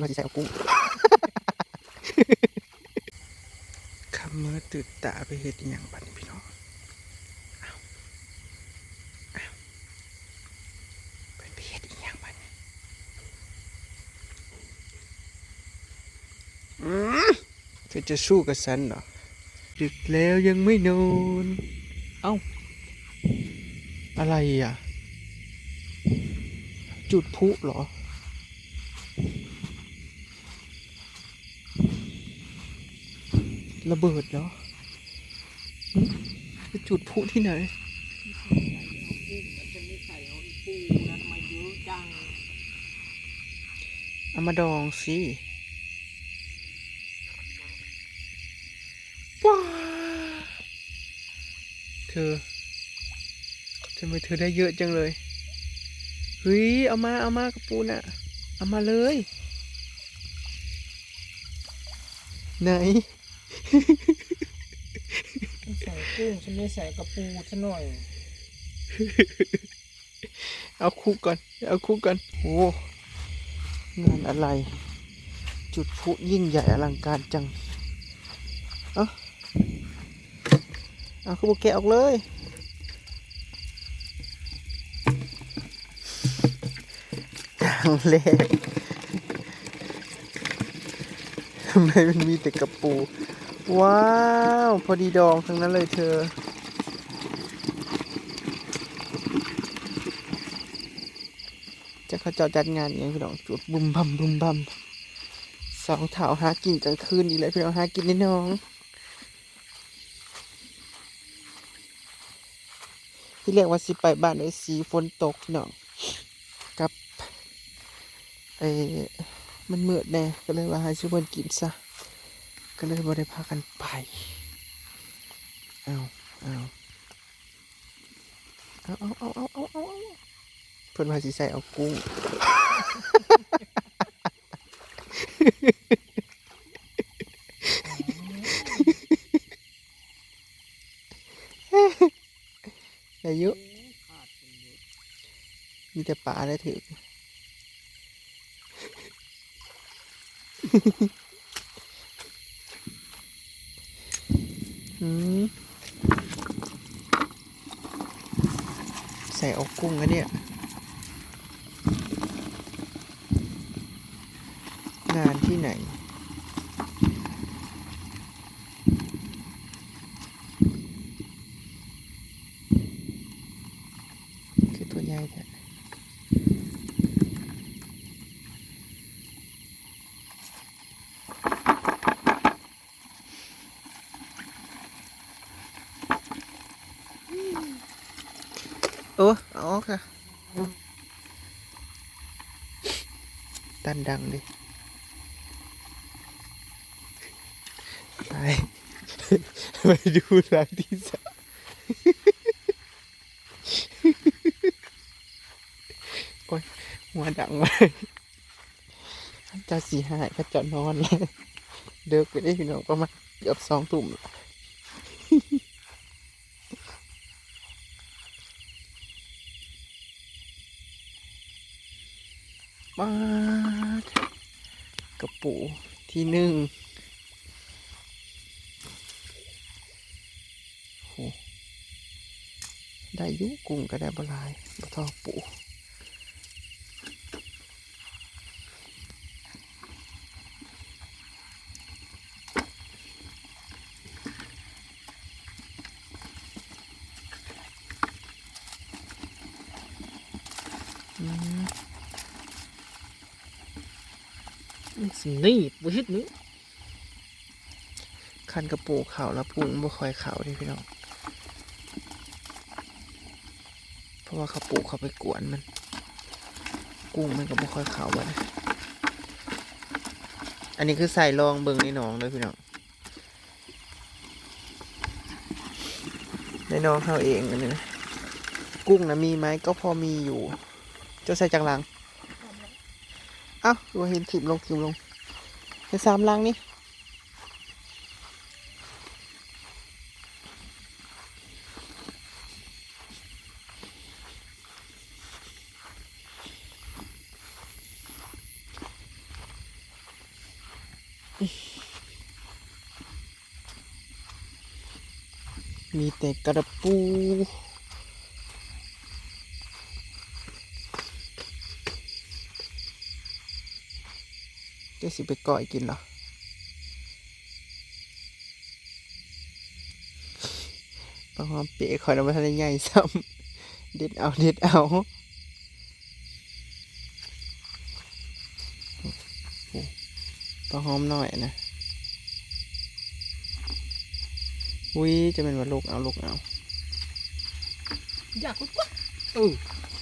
เป็นว่าสิใส่เอากุ้งคำเมื่อตื่นตาไปเฮ็ดอหย่างบัดนี้พี่น้องอ้าวอ้าวเป็นไปเฮ็ดอหย่างบัดนี้อืมเธอจะสู้กับฉันเหรอดึกแล้วยังไม่นอน เอ้า อะไรอะ จุดพลุเหรอ ระเบิดเหรอหึไปจุดพลุที่ไหนเอามาดองสิว้าเธอทำไมเธอได้เยอะจังเลยเฮ้ยเอามาเอามากระปูน่ะ เอามาเลย ไหน ใส่กุ้งฉันไม่ใส่กระปูซะหน่อย เอาคู่ก่อน เอาคู่ก่อนโอ้งานอะไร จุดพลุยิ่งใหญ่อลังการจัง เอาเอาคือโบแกะออกเลยครั้งแรกทำไมมันมีแต่กระปู ว้าว พอดีดองทั้งนั้นเลยเธอ จะเขาเจ้าจัดงานอย่างพี่น้องจุดบุมบัมบุมบัมสองเถาหากินกลางคืนดีเลยพี่น้องหากินนี่น้องที่เรียกว่าสิไปบ้านไอ้สีฝนตกพี่น้องกับไอ้มันเมืดแน่ก็เลยว่าให้ช่วยกินซะ ก็เลยบ่ได้พากันไปเอาเอาเอาเอาเอาเอาเอาเอาเพิ่นว่าสิใส่เอากุ้งอายุมีแต่ป่าได้ถือ อืม ใส่อกกุ้งนะเนี่ย งานที่ไหน คือตัวใหญ่แท้โอ้เอาออก ค่ะตันดังดิ ไป ไปดูหลังที่สามโอ้ย หัวดังเลยจะสีหายก็จะนอนเลย เดิกไปได้พี่น้องประมาณเกือบสองทุ่มละมาดกระ ปูที่หนึ่งโหได้ยุกุ้งก็ได้บลายบทอปูสิ นี่บุชิดนี้คันกระปูขาวแล้วพุงบ่ค่อยขาวเลยพี่น้อง เพราะว่าเขาปูเขาไปกวนมัน กุ้งมันก็บ่ค่อยขาวบัดนี้อันนี้คือใส่รองเบิงในหนองเลยพี่น้อง ในหนองเขาเองอันนี้นะ กุ้งนะมีไหมก็พอมีอยู่ เจ้าใส่จังลัง เอ้าดูเห็นถิบลงถิบลงในสามลังนี่มีแต่กระปู สิไปก่อยกินเหรอปลาหอมเปียคอยนำมาทานได้ใหญ่ซ้ำเด็ดเอาเด็ดเอาโอ้ปลาหอมหน่อยนะอุ้ยจะเป็นว่าลูกเอาลูกเอาอยากกูปะเออ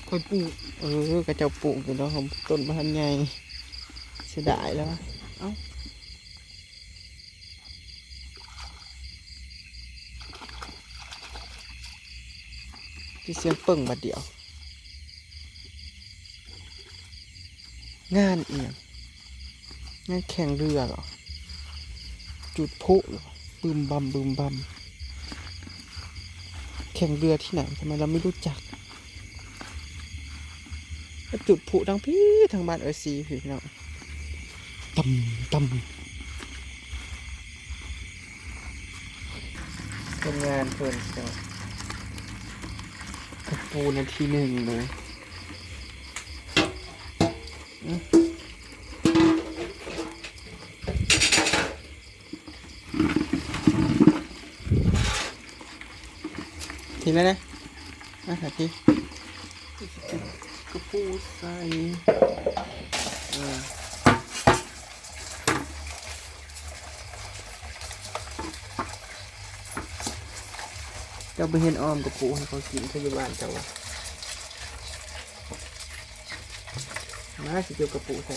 คอยปลูกเออกระเจ้าปลูกอยู่แล้วผมต้นพันธุ์ใหญ่เสียดายแล้วเอ้าที่เสียงเปิ่งบัดเดียว งานเอียงงานแข่งเรือหรอ จุดพุหรอบึมบัมบึมบัมแข่งเรือที่ไหนทำไมเราไม่รู้จักจุดผุทั้งพี่ทางบ้านเออซีพี่น้อง ตำตำเป็นงานเพลินเจ้ากระปูนาทีหนึ่งเลยอื้อทีแล้วนะมาถ่ายทีกระปูใส่เออ จ้าไปเห็นอ้อมกระปูให้เขากินที่อยู่บ้านเจ้าวะมาสิเจียวกระปูใส่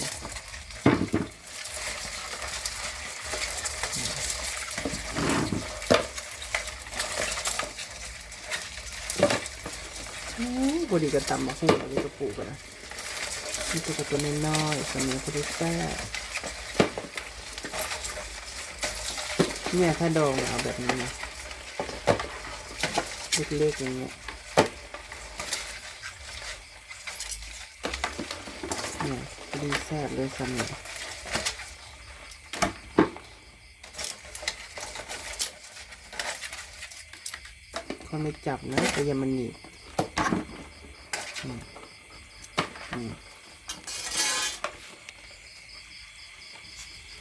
พอดีกระตำมาหูนี่กระปูกันนะนี่ตัวกระตัวน้อยๆสมัยพอดีแซ่เนี่ยถ้าดองเอาแบบนี้นะ เล็กๆอย่างเงี้ยเนี่ยดีแซ่บเลยสมัยคนไม่จับนะแต่อย่ามันหนีบอืมอืม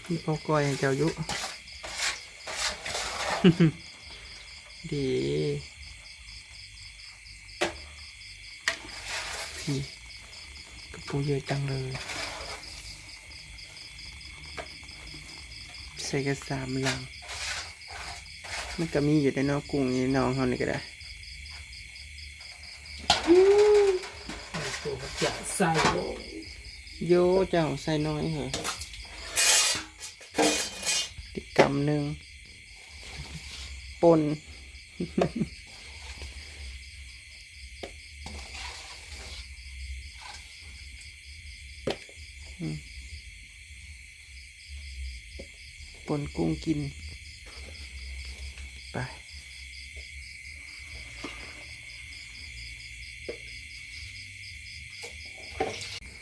พี่พอกอยให้เจ้ายุ ดี กระปูเยอะจังเลยใส่กระสามลัง มันก็มีอยู่ในนอกกุ้งนี่น้องเขานี่ก็ได้ตัวจะใส่โยเจ้าใส่น้อยเหรอติดกำหนึ่งปน ปนกุ้งกิน ไป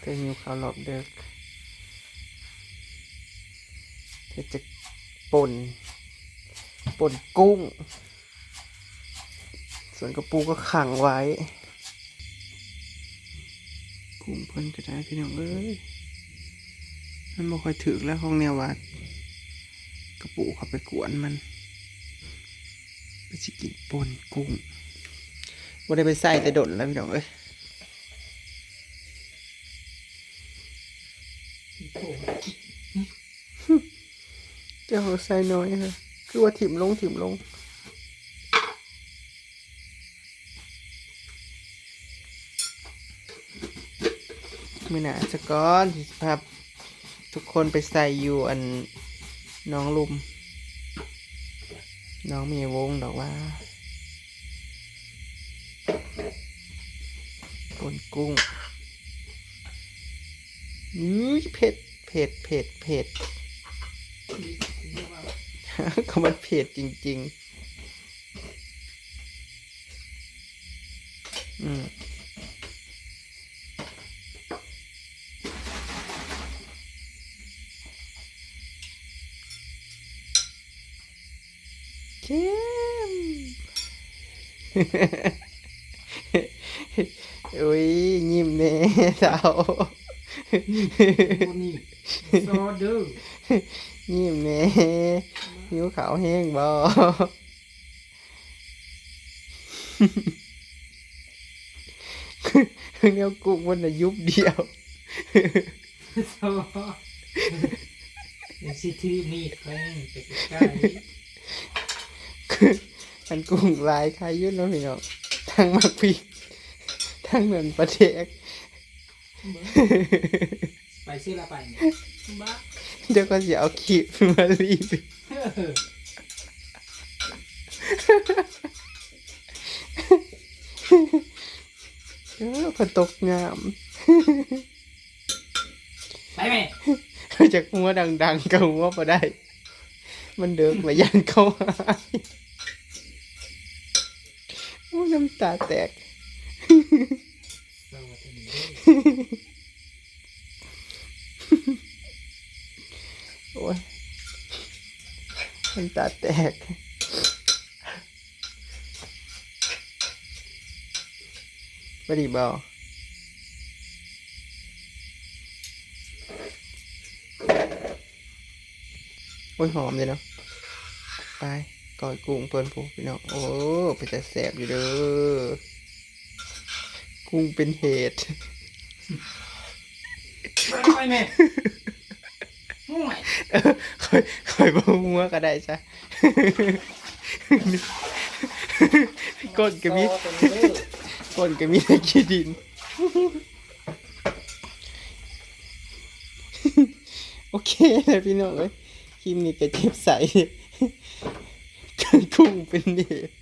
เธอหิวข้าวหลอบเด็กเธอจะป่นป่นกุ้ง ส่วนกระปูก็ขังไว้ กุ้งเพิ่นก็ได้พี่น้องเอ้ยมันบ่ค่อยถึกแล้วของแนววัด กระปูเขาไปกวนมันไปสิกินปนกุ้งบ่ได้ไปใส่แต่ดนแล้วพี่น้องเอ้ยเจ้าใส่น้อยฮะคือว่าถิ่มลงถิ่มลงไม่น่าจะก้อนสิภาพทุกคนไปใส่อยู่อัน น้องลุม น้องเมีวงดอกว่าปนกุ้งอุ้ยเผ็ดเผ็ดเผ็ดเผ็ดก็มันเผ็ดจริง ๆ อืม เข้ม อุ้ยยิ้มแน่สาวตัวนี้ซอเด้อยิ้มแน่หิวขาวแห้งบ่เนี้ยกุ้งมันน่ะยุบเดียวซอยังสิถือมีดแทงไปใกล้ มันกุ้งลายใครยุ่นเนาะพี่น้องทั้งมักพีทั้งเหมือนประเทกๆไปซื้อละไปเนี่ยบ้าเดี๋ยวก็จะเอาขีดมารีบเออเออพอตกงามไปแม่จากหัวดัง ๆกับหัวพอได้ มันเดิกมายันเข้าหาย โอ้น้ำตาแตก โอ้ยน้ำตาแตกบดีบอโอ้ยหอมเลยเนาะไป ก่อยกุ้งเพิ่นผูพี่น้องโอ้ไปแต่แสบอยู่เด้อกุ้งเป็นเหตุไปแม่ห่วยเออคอยคอยบ่มัวก็ได้จ้ะก้นก็มีซอตัวนี้เด้อก้นก็มีแต่ขี้ดิน โอเคเลยพี่น้องเอ้ยคลิปนี้ก็เจ็บใส กันกุ้งเป็นเหตุ